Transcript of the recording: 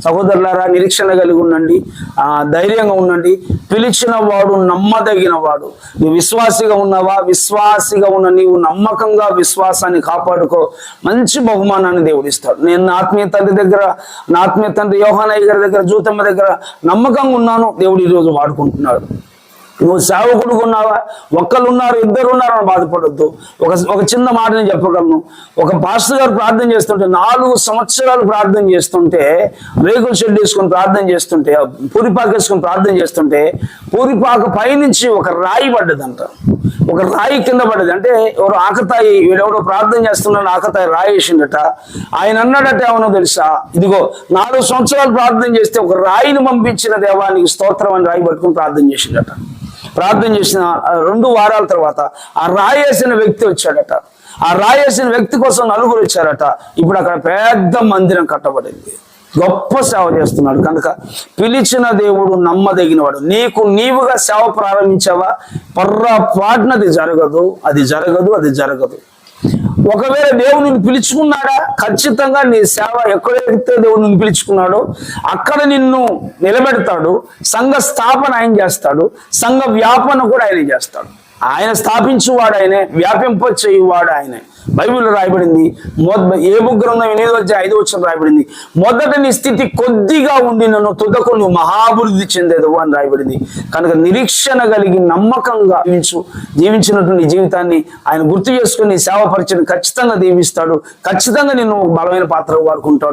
సహోదరులారా నిరీక్షణ కలిగి ఉండండి. ఆ ధైర్యంగా ఉండండి. పిలిచిన వాడు నమ్మదగిన వాడు. నువ్వు విశ్వాసిగా ఉన్నావా? విశ్వాసిగా ఉన్న నీవు నమ్మకంగా విశ్వాసాన్ని కాపాడుకో. మంచి బహుమానాన్ని దేవుడు ఇస్తాడు. నేను నా ఆత్మీయ తండ్రి దగ్గర నా ఆత్మీయ తండ్రి యోహానయ్య గారి దగ్గర జూతమ్మ దగ్గర నమ్మకంగా ఉన్నాను. దేవుడు ఈరోజు వాడుకుంటున్నాడు. నువ్వు సేవకుడుగా ఉన్నావా? ఒక్కరు ఉన్నారు ఇద్దరు ఉన్నారు అని బాధపడొద్దు. ఒక ఒక చిన్న మాట నేను చెప్పగలను. ఒక పాస్టర్ గారు ప్రార్థన చేస్తుంటే నాలుగు సంవత్సరాలు ప్రార్థన చేస్తుంటే రేకుల షెడ్ వేసుకొని ప్రార్థన చేస్తుంటే పూరిపాక వేసుకొని ప్రార్థన చేస్తుంటే పూరిపాక పైనుంచి ఒక రాయి పడ్డదంట. ఒక రాయి కింద పడ్డది. అంటే ఎవరు ఆకతాయి వీడెవడో ప్రార్థన చేస్తున్నాడు ఆకతాయి రాయి వేసిండట. ఆయన అన్నాడట ఏమనో తెలుసా? ఇదిగో నాలుగు సంవత్సరాలు ప్రార్థన చేస్తే ఒక రాయిని పంపించిన దేవానికి స్తోత్రం అని రాయి పట్టుకుని ప్రార్థన చేసిండట. ప్రార్థన చేసిన రెండు వారాల తర్వాత ఆ రాయేసిన వ్యక్తి వచ్చాడట. ఆ రాయేసిన వ్యక్తి కోసం నలుగురు వచ్చారట. ఇప్పుడు అక్కడ పెద్ద మందిరం కట్టబడింది. గొప్ప సేవ చేస్తున్నాడు. కనుక పిలిచిన దేవుడు నమ్మదగినవాడు. నీకు నీవుగా సేవ ప్రారంభించావా? పొర్రపాటునది జరగదు అది జరగదు అది జరగదు. ఒకవేళ దేవుడు నిన్ను పిలుచుకున్నాడా? ఖచ్చితంగా నీ సేవ ఎక్కడైతే దేవుడు నిన్ను పిలుచుకున్నాడో అక్కడ నిన్ను నిలబెడతాడు. సంఘ స్థాపన ఆయన చేస్తాడు. సంఘ వ్యాపన కూడా ఆయన చేస్తాడు. ఆయన స్థాపించువాడు ఆయనే వ్యాపింపచేయువాడు ఆయనే. బైబిల్లో రాయబడింది మొద ఏ గ్రంథం ఎనిమిది వచ్చి ఐదు వచ్చిన రాయబడింది మొదట నీ స్థితి కొద్దిగా ఉండి నన్ను తుదకు నువ్వు మహాభివృద్ధి చెందేదు అని రాయబడింది. కనుక నిరీక్షణ కలిగి నమ్మకంగా జీవించు జీవించినటువంటి జీవితాన్ని ఆయన గుర్తు చేసుకుని సేవ పరిచయం ఖచ్చితంగా దీవిస్తాడు ఖచ్చితంగా నిన్ను బలమైన పాత్ర వాడుకుంటాడు.